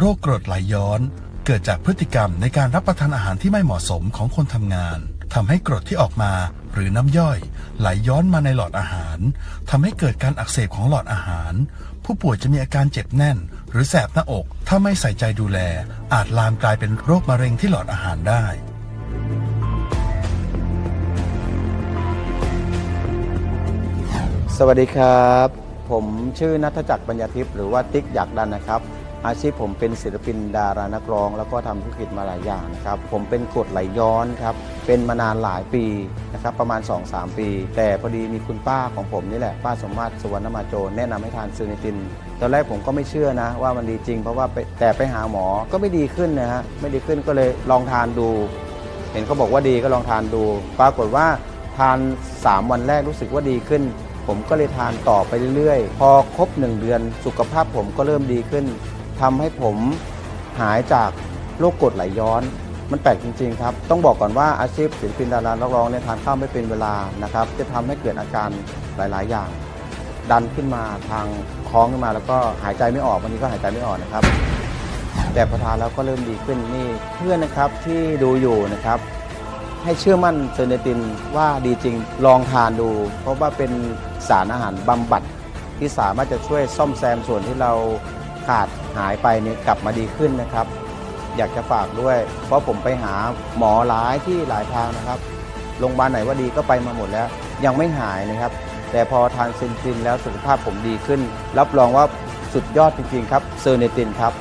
โรคกรดไหลย้อน เกิดจากพฤติกรรมในการรับประทานอาหารที่ไม่เหมาะสมของคนทำงาน ทำให้กรดที่ออกมาหรือน้ำย่อย ไหลย้อนมาในหลอดอาหาร ทำให้เกิดการอักเสบของหลอดอาหาร ผู้ป่วยจะมีอาการเจ็บแน่น หรือแสบหน้าอก ถ้าไม่ใส่ใจดูแล อาจลามกลายเป็นโรคมะเร็งที่หลอดอาหารได้สวัสดีครับ ผมชื่อนัทจักรปัญญาทิพย์หรือว่าติ๊กอยากดันนะครับ อาชีพผมเป็นศิลปินดารานักร้อง แล้วก็ทำธุรกิจมาหลายอย่างนะครับ ผมเป็นกรดไหลย้อนครับ เป็นมานานหลายปีนะครับประมาณ 2-3 ปี แต่พอดีมีคุณป้าของผมนี่แหละ ป้าสมมาตรสุวรรณมาโจรแนะนำให้ทานซูนิติน ตอนแรกผมก็ไม่เชื่อนะ ว่ามันดีจริง เพราะว่าไปแต่ไปหาหมอก็ไม่ดีขึ้นนะฮะไม่ดีขึ้นก็เลยลองทานดู เห็นเขาบอกว่าดีก็ลองทานดู ปรากฏว่าทาน 3 วันแรกรู้สึกว่าดีขึ้น ผมก็เลยทานต่อไปเรื่อยๆ พอครบ 1 เดือนสุขภาพผมก็เริ่มดีขึ้น ทำให้ผมหายจากโรคกรดไหลย้อน มันแปลกจริง ๆ ครับ ต้องบอกก่อนว่าอาชีพศิลปินดารานักร้องเนี่ยทานข้าวไม่เป็นเวลานะครับ จะทำให้เกิดอาการหลาย ๆ อย่าง ดันขึ้นมาทางท้องขึ้นมาแล้วก็หายใจไม่ออกวันนี้ก็หายใจไม่ออกนะครับ แต่พอทานแล้วก็เริ่มดีขึ้นนี่เพื่อนนะครับที่ดูอยู่นะครับให้เชื่อมั่นเซอร์เนตินว่าดีจริงลองทานดู เพราะว่าเป็นสารอาหารบำบัดที่สามารถจะช่วยซ่อมแซมส่วนที่เรา ขาดหายไปเนี่ยกลับมาดีขึ้นนะครับ อยากจะฝากด้วย เพราะผมไปหาหมอหลายที่หลายทางนะครับโรงพยาบาลไหนว่าดีก็ไปมาหมดแล้ว ยังไม่หายนะครับ แต่พอทานซินซินแล้วสุขภาพผมดีขึ้น รับรองว่าสุดยอดจริงๆครับเซอร์เนตินครับ